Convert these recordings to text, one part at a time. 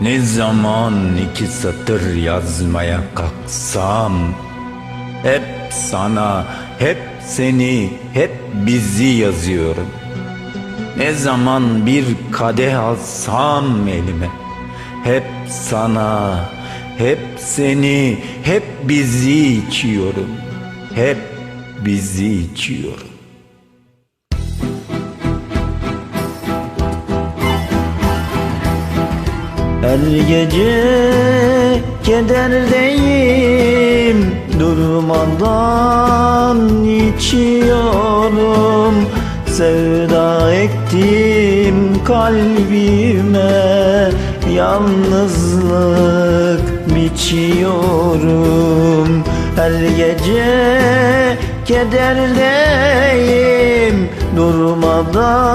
Ne zaman iki satır yazmaya kalksam Hep sana, hep seni, hep bizi yazıyorum. Ne zaman bir kadeh alsam elime Hep sana, hep seni, hep bizi içiyorum Hep bizi içiyorum. Her gece kederdeyim Durmadan içiyorum. Sevda ektim kalbime Yalnızlık biçiyorum. Her gece kederdeyim Durmadan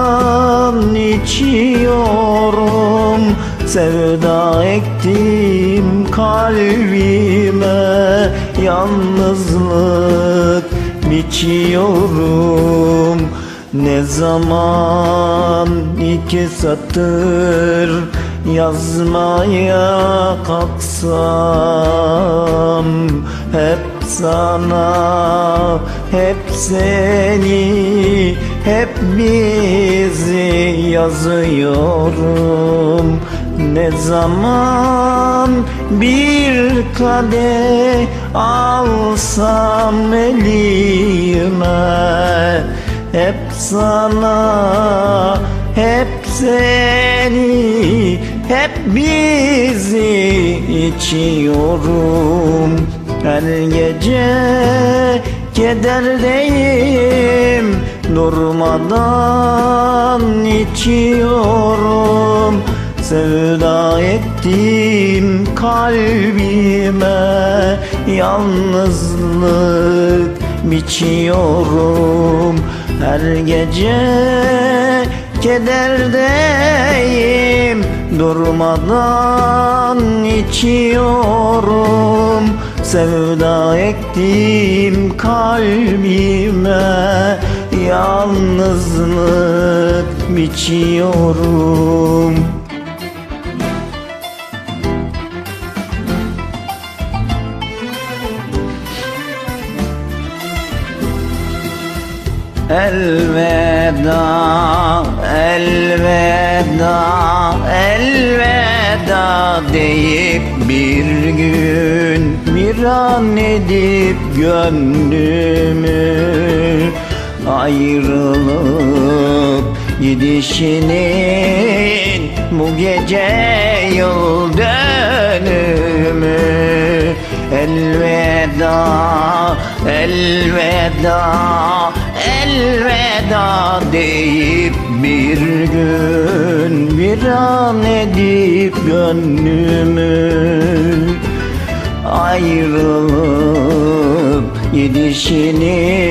içiyorum. Sevda ektim kalbime Yalnızlık biçiyorum. Ne zaman iki satır yazmaya kalksam Hep sana, hep seni, hep bizi yazıyorum. Ne zaman bir kadeh alsam elime Hep sana, hep seni, hep bizi içiyorum. Her gece kederdeyim Durmadan içiyorum. Sevda ettim kalbime Yalnızlık biçiyorum. Her gece kederdeyim Durmadan içiyorum. Sevda ektim kalbime Yalnızlık biçiyorum Elveda, elveda, elveda deyip bir gün bir an edip gönlümü ayrılıp gidişinin bu gece yıl dönümü. Elveda elveda elveda deyip bir gün bir an edip gönlümü ayrılıp gidişinin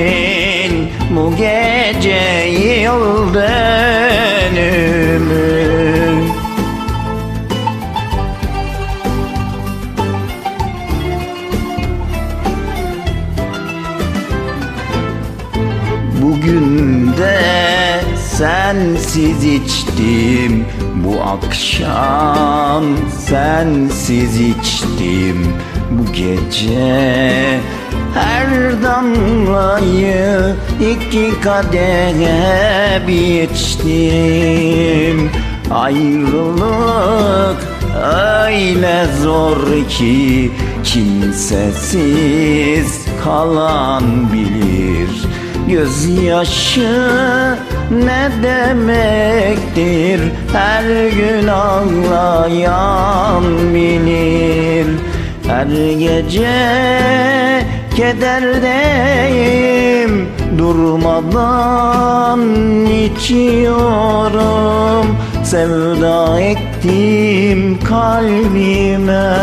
bu gece yıl de sensiz içtim. Bu akşam sensiz içtim. Bu gece her damlayı iki kadehe içtim. Ayrılık öyle zor ki Kimsesiz kalan bilir Gözyaşı ne demektir? Her gün ağlayan bilir. Her gece kederdeyim. Durmadan içiyorum. Sevda ektim kalbime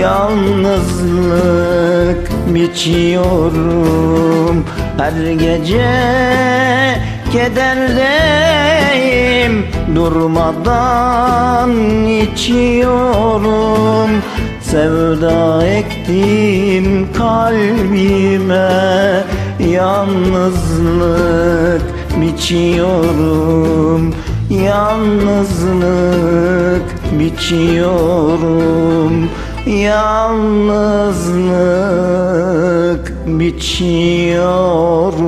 Yalnızlık biçiyorum Her gece kederdeyim Durmadan içiyorum. Sevda ektim kalbime Yalnızlık biçiyorum. Yalnızlık biçiyorum. Yalnızlık biçiyorum